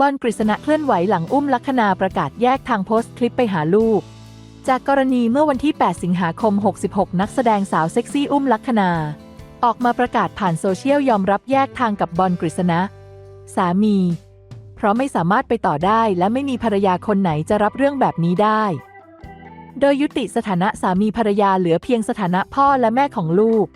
บอลกฤษณะเคลื่อนไหวหลังอุ้มลัคนาประกาศแยกทางโพสต์คลิปไปหาลูก จากกรณีเมื่อวันที่ 8 สิงหาคม 66 นักแสดงสาวเซ็กซี่อุ้มลัคนา ออกมาประกาศผ่านโซเชียลยอมรับแยกทางกับบอลกฤษณะ สามี เพราะไม่สามารถไปต่อได้และไม่มีภรรยาคนไหนจะรับเรื่องแบบนี้ได้ โดยยุติสถานะสามีภรรยาเหลือเพียงสถานะพ่อและแม่ของลูก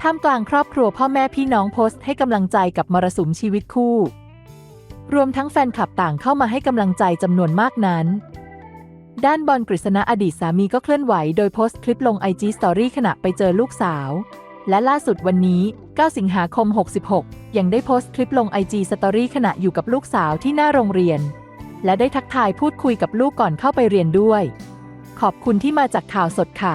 ท่ามกลางครอบครัวพ่อแม่พี่น้องโพสต์ให้กำลังใจกับมรสุมชีวิตคู่ รวมทั้งแฟนคลับต่างเข้ามาให้กำลังใจจำนวนมากนั้น ด้านบอลกฤษณะอดีตสามีก็เคลื่อนไหวโดยโพสต์คลิปลง IG Story ขณะไปเจอลูกสาว และล่าสุดวันนี้ 9 สิงหาคม 66 ยังได้โพสต์คลิปลง IG Story ขณะอยู่กับลูกสาวที่หน้าโรงเรียน และได้ทักทายพูดคุยกับลูกก่อนเข้าไปเรียนด้วย ขอบคุณที่มาจากข่าวสดค่ะ